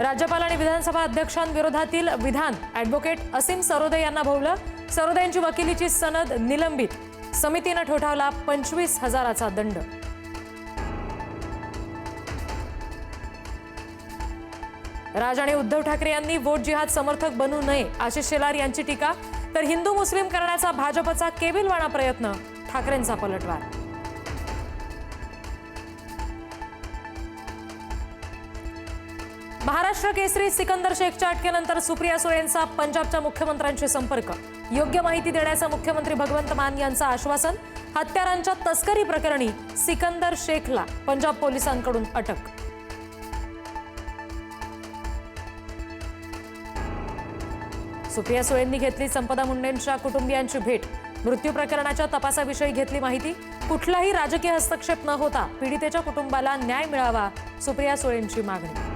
राज्यपाल आणि विधानसभा अध्यक्षांविरोधातील विधान ॲडव्होकेट असीम सरोदे यांना भोवलं. सरोदे यांची वकिलीची सनद निलंबित. समितीनं ठोठावला पंचवीस हजाराचा दंड. राज आणि उद्धव ठाकरे यांनी वोट जिहाद समर्थक बनू नये आशिष शेलार यांची टीका. तर हिंदू मुस्लिम करण्याचा भाजपचा केबिलवाणा प्रयत्न ठाकरेंचा पलटवार. महाराष्ट्र केसरी सिकंदर शेखच्या अटकेनंतर सुप्रिया सुळेंचा पंजाबच्या मुख्यमंत्र्यांशी संपर्क. योग्य माहिती देण्याचं मुख्यमंत्री भगवंत मान यांचं आश्वासन. हत्यारांच्या तस्करी प्रकरणी सिकंदर शेखला पंजाब पोलिसांकडून अटक. सुप्रिया सुळेंनी घेतली संपदा मुंडेंच्या कुटुंबियांची भेट. मृत्यू प्रकरणाच्या तपासाविषयी घेतली माहिती. कुठलाही राजकीय हस्तक्षेप न होता पीडितेच्या कुटुंबाला न्याय मिळावा सुप्रिया सुळेंची मागणी.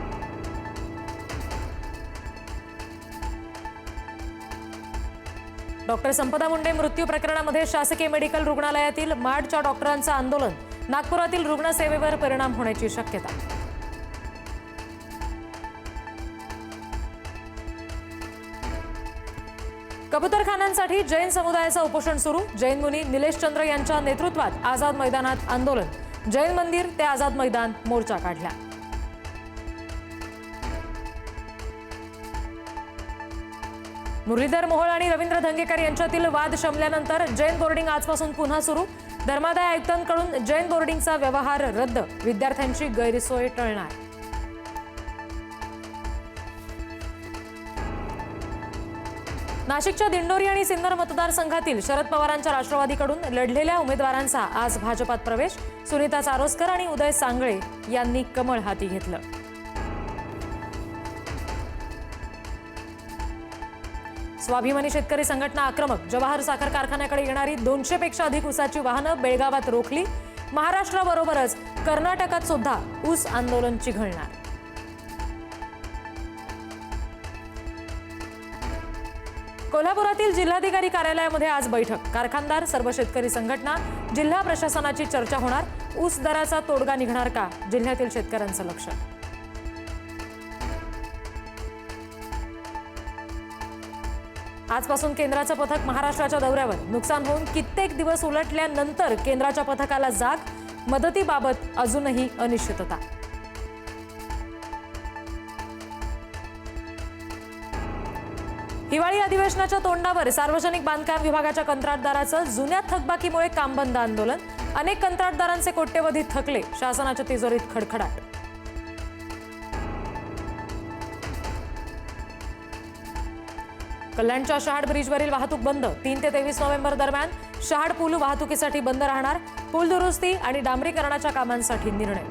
डॉक्टर संपदा मुंडे मृत्यू प्रकरणामध्ये शासकीय मेडिकल रुग्णालयातील माडच्या डॉक्टरांचं आंदोलन. नागपुरातील रुग्णसेवेवर परिणाम होण्याची शक्यता. कबुतरखानांसाठी जैन समुदायाचं उपोषण सुरू. जैन मुनी निलेश चंद्र यांच्या नेतृत्वात आझाद मैदानात आंदोलन. जैन मंदिर ते आझाद मैदान मोर्चा काढला. मुरलीधर मोहोळ आणि रवींद्र धंगेकर यांच्यातील वाद शमल्यानंतर जैन बोर्डिंग आजपासून पुन्हा सुरू. धर्मादाय आयुक्तांकडून जैन बोर्डिंगचा व्यवहार रद्द. विद्यार्थ्यांची गैरसोय टळणार. नाशिकच्या दिंडोरी आणि सिन्नर मतदारसंघातील शरद पवारांच्या राष्ट्रवादीकडून लढलेल्या उमेदवारांचा आज भाजपात प्रवेश. सुनीता चारोस्कर आणि उदय सांगळे यांनी कमळ हाती घेतलं. स्वाभिमानी शेतकरी संघटना आक्रमक. जवाहर साखर कारखान्याकडे येणारी दोनशे पेक्षा अधिक ऊसाची वाहनं बेळगावात रोखली. महाराष्ट्राबरोबरच कर्नाटकात सुद्धा ऊस आंदोलन चिघळणार कोल्हापुरातील जिल्हाधिकारी कार्यालयामध्ये आज बैठक. कारखानदार सर्व शेतकरी संघटना जिल्हा प्रशासनाची चर्चा होणार. ऊस दराचा तोडगा निघणार का? जिल्ह्यातील शेतकऱ्यांचं लक्ष आजपासून केंद्राचं पथक महाराष्ट्राच्या दौऱ्यावर. नुकसान होऊन कित्येक दिवस उलटल्यानंतर केंद्राच्या पथकाला जाग. मदतीबाबत अजूनही अनिश्चितता. हिवाळी अधिवेशनाच्या तोंडावर सार्वजनिक बांधकाम विभागाच्या कंत्राटदाराचं जुन्या थकबाकीमुळे काम बंद आंदोलन. अनेक कंत्राटदारांचे कोट्यवधी थकले. शासनाच्या तिजोरीत खडखडाट. कल्याणच्या शहाड ब्रिजवरील वाहतूक बंद. तीन ते तेवीस नोव्हेंबर दरम्यान शहाड पूल वाहतुकीसाठी बंद राहणार पूल दुरुस्ती आणि डांबरीकरणाच्या कामांसाठी निर्णय.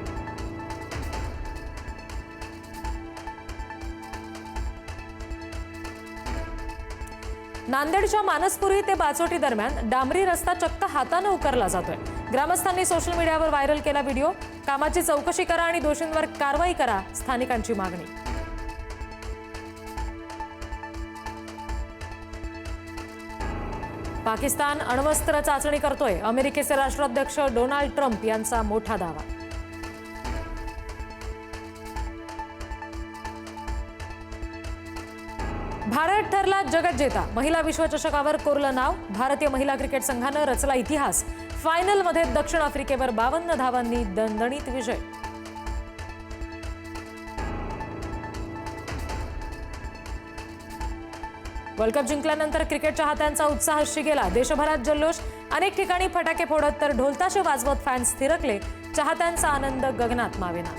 नांदेडच्या मानसपुरी ते बाचोटी दरम्यान डांबरी रस्ता चक्क हातानं उकरला जातोय. ग्रामस्थांनी सोशल मीडियावर व्हायरल केला व्हिडिओ कामाची चौकशी करा आणि दोषींवर कारवाई करा स्थानिकांची मागणी. पाकिस्तान अण्वस्त्र चाचणी करतोय. अमेरिकेचे राष्ट्राध्यक्ष डोनाल्ड ट्रम्प यांचा मोठा दावा. भारत ठरला जगत जेता. महिला विश्वचषकावर कोरलं नाव. भारतीय महिला क्रिकेट संघानं रचला इतिहास. फायनलमध्ये दक्षिण आफ्रिकेवर बावन्न धावांनी दणदणीत विजय. वर्ल्ड कप जिंकल्यानंतर क्रिकेट चाहत्यांचा उत्साह शिगेला. देशभरात जल्लोष. अनेक ठिकाणी फटाके फोडत तर ढोलताशे वाजवत फॅन्स थिरकले. चाहत्यांचा आनंद गगनात मावेना.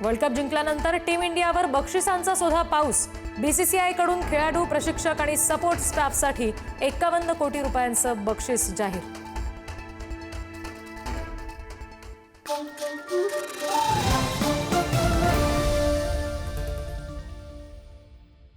वर्ल्ड कप जिंकल्यानंतर टीम इंडियावर बक्षिसांचा सुद्धा पाऊस. बीसीसीआयकडून खेळाडू प्रशिक्षक आणि सपोर्ट स्टाफसाठी एकावन्न कोटी रुपयांचं बक्षीस जाहीर